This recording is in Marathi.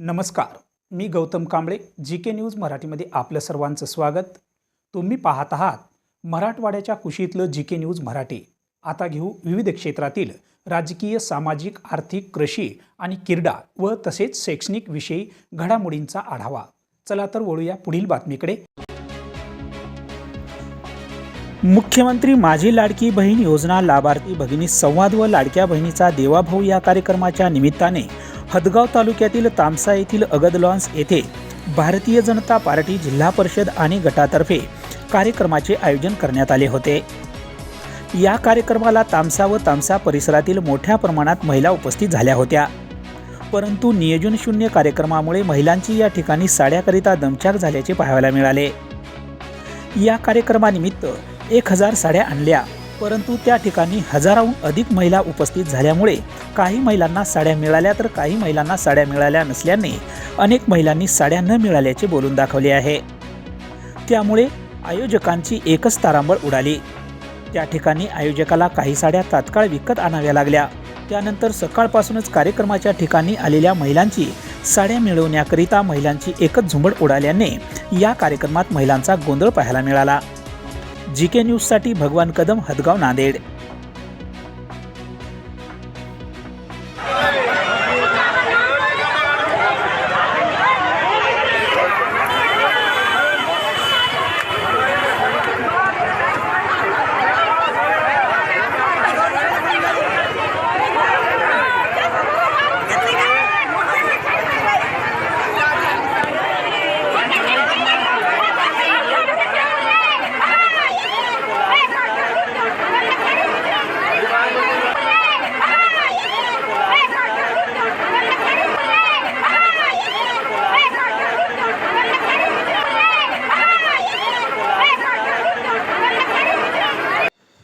नमस्कार मी Gautam Kamble G K news मराठीमध्ये आपलं सर्वांचं स्वागत. तुम्ही पाहत आहात मराठवाड्याच्या कुशीतलं जी के न्यूज मराठी. आता घेऊ विविध क्षेत्रातील राजकीय सामाजिक आर्थिक कृषी आणि क्रीडा व तसेच शैक्षणिक विषयी घडामोडींचा आढावा. चला तर वळूया पुढील बातमीकडे. मुख्यमंत्री माझी लाडकी बहीण योजना लाभार्थी भगिनी संवाद व लाडक्या बहिणीचा देवाभाऊ या कार्यक्रमाच्या निमित्ताने हदगाव तालुक्यातील तामसा येथील अगद लॉन्स येथे भारतीय जनता पार्टी जिल्हा परिषद आणि गटातर्फे कार्यक्रमाचे आयोजन करण्यात आले होते. या कार्यक्रमाला तामसा व तामसा परिसरातील मोठ्या प्रमाणात महिला उपस्थित झाल्या होत्या. परंतु नियोजन शून्य कार्यक्रमामुळे महिलांची या ठिकाणी साड्याकरिता दमछाक झाल्याचे पाहायला मिळाले. या कार्यक्रमानिमित्त एक हजार साड्या आणल्या. परंतु त्या ठिकाणी हजाराहून अधिक महिला उपस्थित झाल्यामुळे काही महिलांना साड्या मिळाल्या तर काही महिलांना साड्या मिळाल्या नसल्याने अनेक महिलांनी साड्या न मिळाल्याचे बोलून दाखवले आहे. त्यामुळे आयोजकांची एकच तारांबळ उडाली. त्या ठिकाणी आयोजकाला काही साड्या तात्काळ विकत आणाव्या लागल्या. त्यानंतर सकाळपासूनच कार्यक्रमाच्या ठिकाणी आलेल्या महिलांची साड्या मिळवण्याकरिता महिलांची एकच झुंबड उडाल्याने या कार्यक्रमात महिलांचा गोंधळ पाहायला मिळाला. जी के न्यूजसाठी भगवान कदम हदगाव नांदेड.